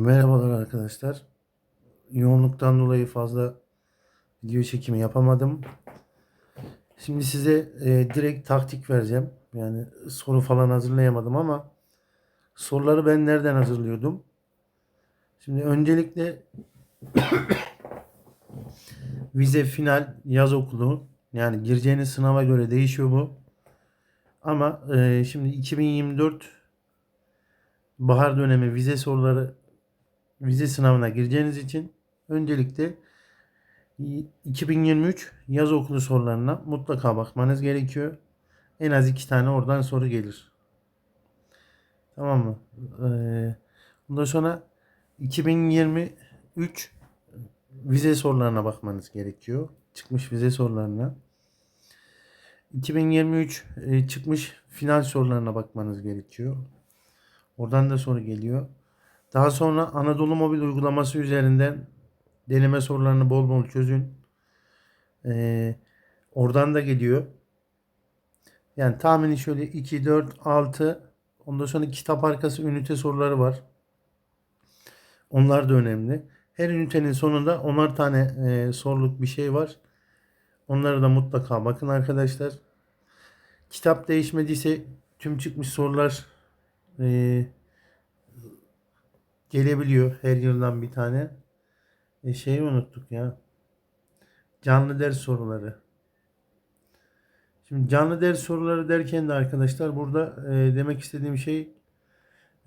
Merhabalar arkadaşlar. Yoğunluktan dolayı fazla video çekimi yapamadım. Şimdi size e, direkt taktik vereceğim. Yani soru falan hazırlayamadım ama soruları ben nereden hazırlıyordum? Şimdi öncelikle vize final yaz okulu yani gireceğiniz sınava göre değişiyor bu. Ama e, şimdi 2024 bahar dönemi vize soruları vize sınavına gireceğiniz için öncelikle 2023 yaz okulu sorularına mutlaka bakmanız gerekiyor. En az iki tane oradan soru gelir. Tamam mı? Ee, bundan sonra 2023 vize sorularına bakmanız gerekiyor. Çıkmış vize sorularına. 2023 e, çıkmış final sorularına bakmanız gerekiyor. Oradan da soru geliyor. Daha sonra Anadolu Mobil uygulaması üzerinden deneme sorularını bol bol çözün. Ee, oradan da geliyor. Yani tahmini şöyle 2, 4, 6 ondan sonra kitap arkası ünite soruları var. Onlar da önemli. Her ünitenin sonunda onar tane e, soruluk bir şey var. Onlara da mutlaka bakın arkadaşlar. Kitap değişmediyse tüm çıkmış sorular e, gelebiliyor her yıldan bir tane. E şeyi unuttuk ya. Canlı ders soruları. Şimdi canlı ders soruları derken de arkadaşlar burada e, demek istediğim şey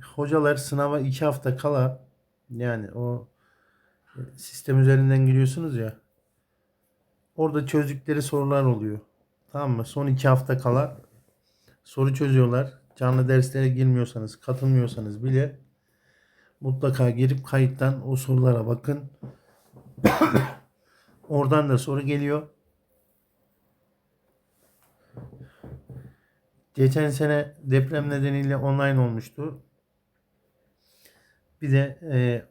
hocalar sınava iki hafta kala yani o e, sistem üzerinden giriyorsunuz ya orada çözdükleri sorular oluyor. Tamam mı? Son iki hafta kala soru çözüyorlar. Canlı derslere girmiyorsanız, katılmıyorsanız bile mutlaka girip kayıttan o sorulara bakın. Oradan da soru geliyor. Geçen sene deprem nedeniyle online olmuştu. Bir de e,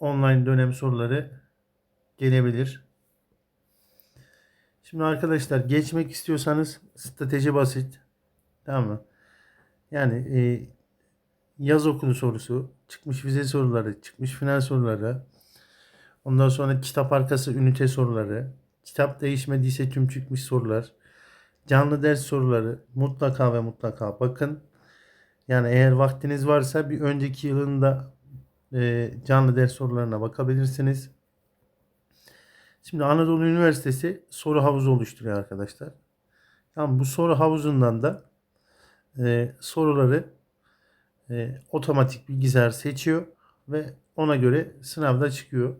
online dönem soruları gelebilir. Şimdi arkadaşlar geçmek istiyorsanız strateji basit. Tamam mı? Yani e, yaz okulu sorusu, çıkmış vize soruları, çıkmış final soruları, ondan sonra kitap arkası ünite soruları, kitap değişmediyse tüm çıkmış sorular, canlı ders soruları mutlaka ve mutlaka bakın. Yani eğer vaktiniz varsa bir önceki yılında e, canlı ders sorularına bakabilirsiniz. Şimdi Anadolu Üniversitesi soru havuzu oluşturuyor arkadaşlar. Tamam bu soru havuzundan da e, soruları e, otomatik bilgisayar seçiyor ve ona göre sınavda çıkıyor.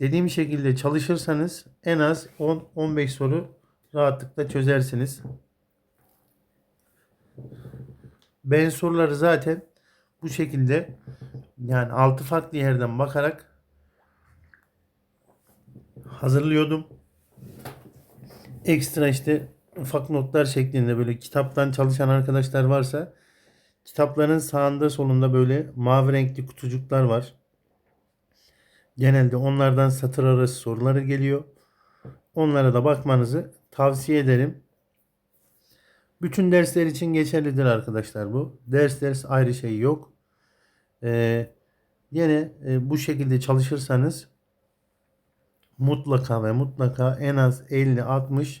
Dediğim şekilde çalışırsanız en az 10-15 soru rahatlıkla çözersiniz. Ben soruları zaten bu şekilde yani 6 farklı yerden bakarak hazırlıyordum. Ekstra işte ufak notlar şeklinde böyle kitaptan çalışan arkadaşlar varsa kitapların sağında solunda böyle mavi renkli kutucuklar var. Genelde onlardan satır arası soruları geliyor. Onlara da bakmanızı tavsiye ederim. Bütün dersler için geçerlidir arkadaşlar bu. Ders ders ayrı şey yok. Ee, yine e, bu şekilde çalışırsanız mutlaka ve mutlaka en az 50-60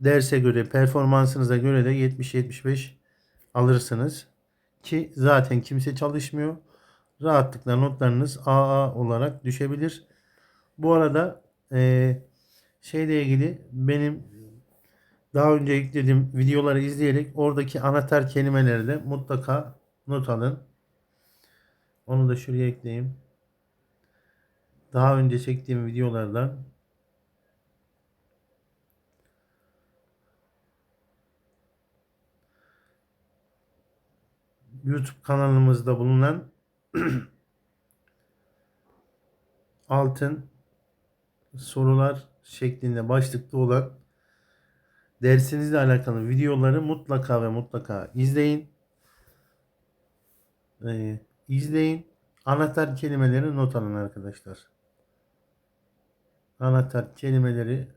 derse göre performansınıza göre de 70-75 alırsınız. Ki zaten kimse çalışmıyor. Rahatlıkla notlarınız AA olarak düşebilir. Bu arada e, şeyle ilgili benim daha önce yüklediğim videoları izleyerek oradaki anahtar kelimeleri de mutlaka not alın. Onu da şuraya ekleyeyim. Daha önce çektiğim videolardan YouTube kanalımızda bulunan altın sorular şeklinde başlıklı olan dersinizle alakalı videoları mutlaka ve mutlaka izleyin. Ee, izleyin. Anahtar kelimeleri not alın arkadaşlar. Anahtar kelimeleri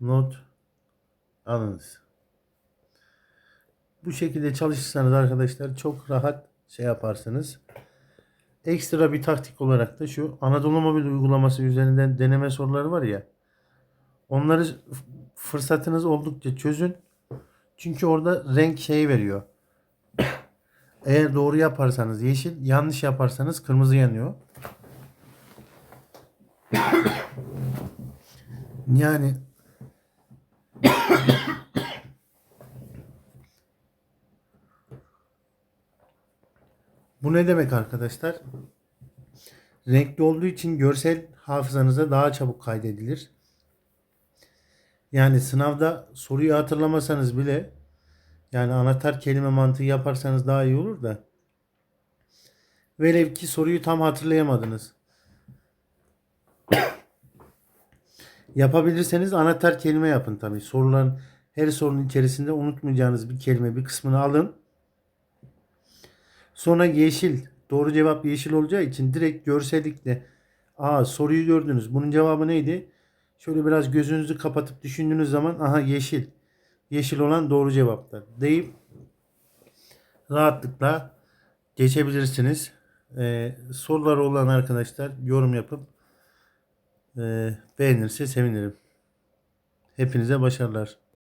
not alınız. Bu şekilde çalışırsanız arkadaşlar çok rahat şey yaparsınız. Ekstra bir taktik olarak da şu Anadolu Mobil uygulaması üzerinden deneme soruları var ya. Onları fırsatınız oldukça çözün. Çünkü orada renk şey veriyor. Eğer doğru yaparsanız yeşil, yanlış yaparsanız kırmızı yanıyor. Yani bu ne demek arkadaşlar? Renkli olduğu için görsel hafızanıza daha çabuk kaydedilir. Yani sınavda soruyu hatırlamasanız bile yani anahtar kelime mantığı yaparsanız daha iyi olur da. Velev ki soruyu tam hatırlayamadınız. Yapabilirseniz anahtar kelime yapın tabii. Soruların her sorunun içerisinde unutmayacağınız bir kelime bir kısmını alın. Sonra yeşil. Doğru cevap yeşil olacağı için direkt görsellikle Aa soruyu gördünüz. Bunun cevabı neydi? Şöyle biraz gözünüzü kapatıp düşündüğünüz zaman aha yeşil. Yeşil olan doğru cevaptır deyip rahatlıkla geçebilirsiniz. Ee, soruları olan arkadaşlar yorum yapıp e, beğenirse sevinirim. Hepinize başarılar.